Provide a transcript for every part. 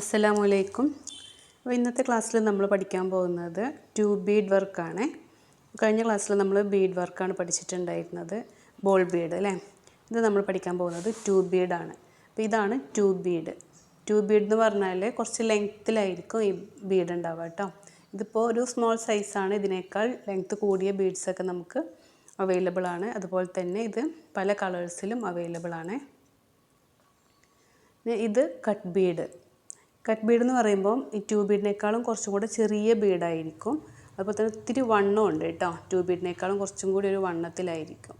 അസ്സലാമലൈക്കും. അപ്പോൾ ഇന്നത്തെ ക്ലാസ്സിൽ നമ്മൾ പഠിക്കാൻ പോകുന്നത് ടു ബീഡ് വർക്കാണ്. കഴിഞ്ഞ ക്ലാസ്സിൽ നമ്മൾ ബീഡ് വർക്കാണ് പഠിച്ചിട്ടുണ്ടായിരുന്നത്. ബോൾ ബീഡ് അല്ലേ? ഇത് നമ്മൾ പഠിക്കാൻ പോകുന്നത് ടു ബീഡാണ് അപ്പോൾ ഇതാണ് ടു ബീഡ്. ടു ബീഡ് എന്ന് പറഞ്ഞാൽ കുറച്ച് ലെങ്ത്തിലായിരിക്കും ഈ ബീഡ് ഉണ്ടാവുക കേട്ടോ. ഇതിപ്പോൾ ഒരു സ്മോൾ സൈസാണ് ഇതിനേക്കാൾ ലെങ്ത്ത് കൂടിയ ബീഡ്സൊക്കെ നമുക്ക് അവൈലബിൾ ആണ്. അതുപോലെ തന്നെ ഇത് പല കളേഴ്സിലും അവൈലബിൾ ആണ്. ഇത് കട്ട് ബീഡ്. കട്ട് ബീഡ് എന്ന് പറയുമ്പം ഈ ട്യൂബ് ബീഡിനേക്കാളും കുറച്ചും കൂടെ ചെറിയ ബീഡായിരിക്കും അതുപോലെ തന്നെ ഒത്തിരി വണ്ണം ഉണ്ട് കേട്ടോ. ട്യൂബ് ബീഡിനേക്കാളും കുറച്ചും കൂടി ഒരു വണ്ണത്തിലായിരിക്കും.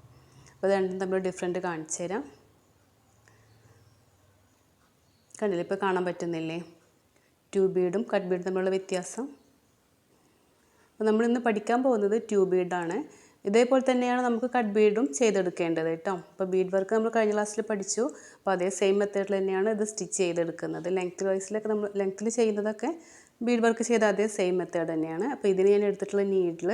അപ്പോൾ അത് രണ്ടും തമ്മിൽ ഡിഫറെന്റ് കാണിച്ചു തരാം. കണ്ടില്ലേ? ഇപ്പോൾ കാണാൻ പറ്റുന്നില്ലേ? ട്യൂബ് ബീഡും കട്ട് ബീഡും തമ്മിലുള്ള വ്യത്യാസം. അപ്പോൾ നമ്മളിന്ന് പഠിക്കാൻ പോകുന്നത് ട്യൂബ് ബീഡാണ് ഇതേപോലെ തന്നെയാണ് നമുക്ക് കട്ട് ബീഡും ചെയ്തെടുക്കേണ്ടത് കേട്ടോ. അപ്പോൾ ബീഡ് വർക്ക് നമ്മൾ കഴിഞ്ഞ ക്ലാസ്സിൽ പഠിച്ചു. അപ്പോൾ അതേ സെയിം മെത്തേഡിൽ തന്നെയാണ് ഇത് സ്റ്റിച്ച് ചെയ്തെടുക്കുന്നത്. ലെങ്ത് വൈസിലൊക്കെ നമ്മൾ ലെങ്ത്തിൽ ചെയ്യുന്നതൊക്കെ ബീഡ് വർക്ക് ചെയ്ത അതേ സെയിം മെത്തേഡ് തന്നെയാണ്. അപ്പോൾ ഇതിന് ഞാൻ എടുത്തിട്ടുള്ള നീഡിൽ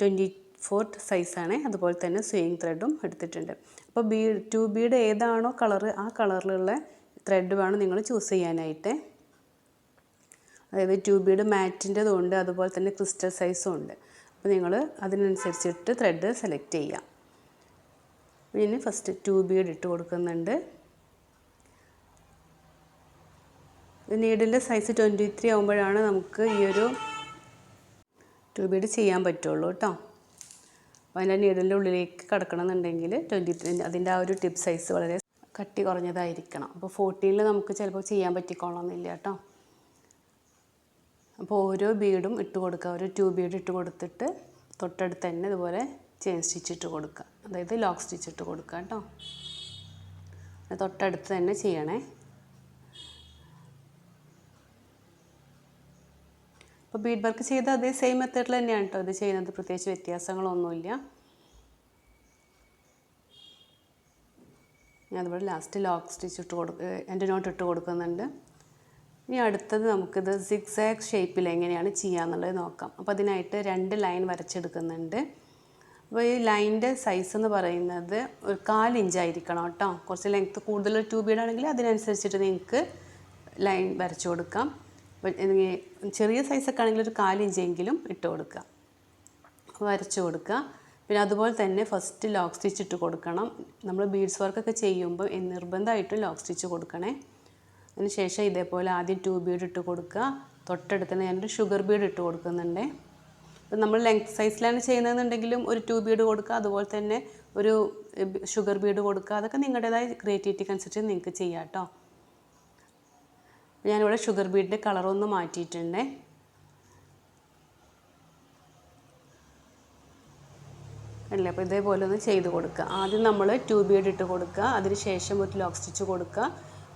ട്വന്റി ഫോർ സൈസാണ് അതുപോലെ തന്നെ സ്വിങ് ത്രെഡും എടുത്തിട്ടുണ്ട്. അപ്പോൾ ബീഡ് ടു ബീഡ് ഏതാണോ കളറ് ആ കളറിലുള്ള ത്രെഡ് വേണം നിങ്ങൾ ചൂസ് ചെയ്യാനായിട്ട്. അതായത് ട്യൂബീഡ് ബീഡ് മാറ്റിന്റെതും ഉണ്ട് അതുപോലെ തന്നെ ക്രിസ്റ്റൽ സൈസും ഉണ്ട്. അപ്പോൾ നിങ്ങൾ അതിനനുസരിച്ചിട്ട് ത്രെഡ് സെലക്ട് ചെയ്യാം പിന്നെ ഫസ്റ്റ് ടു ബീഡ് ഇട്ട് കൊടുക്കുന്നുണ്ട്. നീഡിന്റെ സൈസ് ട്വന്റി ത്രീ ആകുമ്പോഴാണ് നമുക്ക് ഈ ഒരു ടു ബീഡ് ചെയ്യാൻ പറ്റുള്ളൂ കേട്ടോ. അപ്പോൾ അതിന്റെ നീഡിന്റെ ഉള്ളിലേക്ക് കിടക്കണമെന്നുണ്ടെങ്കിൽ ട്വന്റി ത്രീ അതിന്റെ ആ ഒരു ടിപ്പ് സൈസ് വളരെ കട്ടി കുറഞ്ഞതായിരിക്കണം. അപ്പോൾ ഫോർട്ടീനിൽ നമുക്ക് ചിലപ്പോൾ ചെയ്യാൻ പറ്റിക്കോളണമെന്നില്ല കേട്ടോ. അപ്പോൾ ഓരോ ബീഡും ഇട്ട് കൊടുക്കുക. ഒരു ട്യൂബ് ബീഡ് ഇട്ട് കൊടുത്തിട്ട് തൊട്ടടുത്ത് തന്നെ ഇതുപോലെ ചെയിൻ സ്റ്റിച്ച് ഇട്ട് കൊടുക്കുക. അതായത് ലോക്ക് സ്റ്റിച്ച് ഇട്ട് കൊടുക്കുക കേട്ടോ. തൊട്ടടുത്ത് തന്നെ ചെയ്യണേ. അപ്പോൾ ബീഡ് വർക്ക് ചെയ്ത അതേ സെയിം മെത്തേഡിൽ തന്നെയാണ് കേട്ടോ ഇത് ചെയ്യുന്നത്. പ്രത്യേകിച്ച് വ്യത്യാസങ്ങളൊന്നുമില്ല. അതുപോലെ ലാസ്റ്റ് ലോക്ക് സ്റ്റിച്ച് ഇട്ട് കൊടുക്കുക എന്റെ നോട്ട് ഇട്ട് കൊടുക്കുന്നുണ്ട്. ഇനി അടുത്തത് നമുക്കിത് സിക്സാക് ഷേപ്പിൽ എങ്ങനെയാണ് ചെയ്യാന്നുള്ളത് നോക്കാം. അപ്പോൾ അതിനായിട്ട് രണ്ട് ലൈൻ വരച്ചെടുക്കുന്നുണ്ട്. അപ്പോൾ ഈ ലൈനിന്റെ സൈസ് എന്ന് പറയുന്നത് ഒരു കാൽ ഇഞ്ചായിരിക്കണം കേട്ടോ. കുറച്ച് ലെങ്ത്ത് കൂടുതൽ ടൂ ബീഡാണെങ്കിൽ അതിനനുസരിച്ചിട്ട് നിങ്ങൾക്ക് ലൈൻ വരച്ചു കൊടുക്കാം. ചെറിയ സൈസൊക്കെ ആണെങ്കിൽ ഒരു കാലിഞ്ചെങ്കിലും ഇട്ട് കൊടുക്കുക. വരച്ചു കൊടുക്കുക. പിന്നെ അതുപോലെ തന്നെ ഫസ്റ്റ് ലോക്ക് സ്റ്റിച്ച് ഇട്ട് കൊടുക്കണം. നമ്മൾ ബീഡ്സ് വർക്കൊക്കെ ചെയ്യുമ്പോൾ നിർബന്ധമായിട്ടും ലോക്ക് സ്റ്റിച്ച് കൊടുക്കണേ. അതിന് ശേഷം ഇതേപോലെ ആദ്യം ട്യൂബ് ബീഡ് ഇട്ട് കൊടുക്കുക. തൊട്ടടുത്ത് ഞാൻ ഒരു ഷുഗർ ബീഡ് ഇട്ട് കൊടുക്കുന്നുണ്ട്. ഇപ്പം നമ്മൾ ലെങ്ത് സൈസിലാണ് ചെയ്യുന്നതെന്നുണ്ടെങ്കിലും ഒരു ട്യൂബ് ബീഡ് കൊടുക്കുക അതുപോലെ തന്നെ ഒരു ഷുഗർ ബീഡ് കൊടുക്കുക. അതൊക്കെ നിങ്ങളുടേതായ ക്രിയേറ്റിവിറ്റിക്ക് അനുസരിച്ച് നിങ്ങൾക്ക് ചെയ്യാം കേട്ടോ. ഞാനിവിടെ ഷുഗർ ബീഡിന്റെ കളറൊന്ന് മാറ്റിയിട്ടുണ്ട്. അല്ലേ? അപ്പോൾ ഇതേപോലെ ഒന്ന് ചെയ്ത് കൊടുക്കുക. ആദ്യം നമ്മൾ ട്യൂബ് ബീഡ് ഇട്ട് കൊടുക്കുക. അതിന് ശേഷം ഒരു ലോക്ക് സ്റ്റിച്ച് കൊടുക്കുക.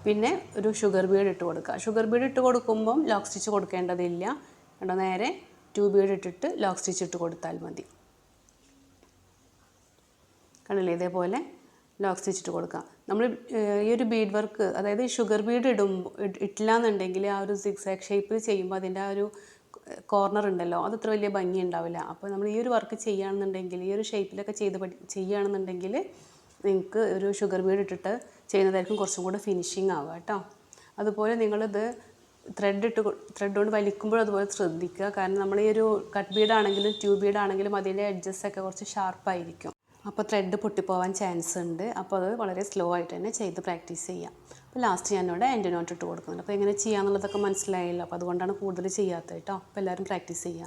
പിന്നെ ഒരു ഷുഗർ ബീഡ് ഇട്ട് കൊടുക്കുക. ഷുഗർ ബീഡ് ഇട്ട് കൊടുക്കുമ്പം ലോക്ക് സ്റ്റിച്ച് കൊടുക്കേണ്ടതില്ല. കണ്ടോ? നേരെ ട്യൂബ് ബീഡ് ഇട്ടിട്ട് ലോക്ക് സ്റ്റിച്ച് ഇട്ട് കൊടുത്താൽ മതി. കണ്ടില്ലേ? ഇതേപോലെ ലോക്ക് സ്റ്റിച്ച് ഇട്ട് കൊടുക്കുക. നമ്മൾ ഈ ഒരു ബീഡ് വർക്ക് അതായത് ഷുഗർ ബീഡ് ഇടുമ്പോൾ ഇട്ടില്ല എന്നുണ്ടെങ്കിൽ ആ ഒരു സിക്സ് ഷേപ്പിൽ ചെയ്യുമ്പോൾ അതിന്റെ ആ ഒരു കോർണർ ഉണ്ടല്ലോ അത് അത്ര വലിയ ഭംഗി ഉണ്ടാവില്ല. അപ്പോൾ നമ്മൾ ഈ ഒരു വർക്ക് ചെയ്യുകയാണെന്നുണ്ടെങ്കിൽ ഈ ഒരു ഷേപ്പിലൊക്കെ ചെയ്ത് പഠി ചെയ്യുകയാണെന്നുണ്ടെങ്കിൽ നിങ്ങൾക്ക് ഒരു ഷുഗർ ബീഡ് ഇട്ടിട്ട് ചെയ്യുന്നതായിരിക്കും കുറച്ചും കൂടെ ഫിനിഷിങ് ആവുക കേട്ടോ. അതുപോലെ നിങ്ങളിത് ത്രെഡ് ഇട്ട് ത്രെഡ് കൊണ്ട് വലിക്കുമ്പോഴും അതുപോലെ ശ്രദ്ധിക്കുക. കാരണം നമ്മൾ ഈ ഒരു കട്ട് ബീഡാണെങ്കിലും ട്യൂബ് ബീഡാണെങ്കിലും അതിന്റെ അഡ്ജസ്റ്റ് ഒക്കെ കുറച്ച് ഷാർപ്പായിരിക്കും അപ്പോൾ ത്രെഡ് പൊട്ടിപ്പോവാൻ ചാൻസ് ഉണ്ട്. അപ്പോൾ അത് വളരെ സ്ലോ ആയിട്ട് തന്നെ ചെയ്ത് പ്രാക്ടീസ് ചെയ്യാം. അപ്പോൾ ലാസ്റ്റ് ഞാനിവിടെ എന്റെ നോട്ട് ഇട്ട് കൊടുക്കുന്നുണ്ട്. അപ്പോൾ എങ്ങനെ ചെയ്യാമെന്നുള്ളതൊക്കെ മനസ്സിലായില്ല. അപ്പോൾ അതുകൊണ്ടാണ് കൂടുതൽ ചെയ്യാത്തത് കേട്ടോ. അപ്പോൾ എല്ലാവരും പ്രാക്ടീസ് ചെയ്യാം.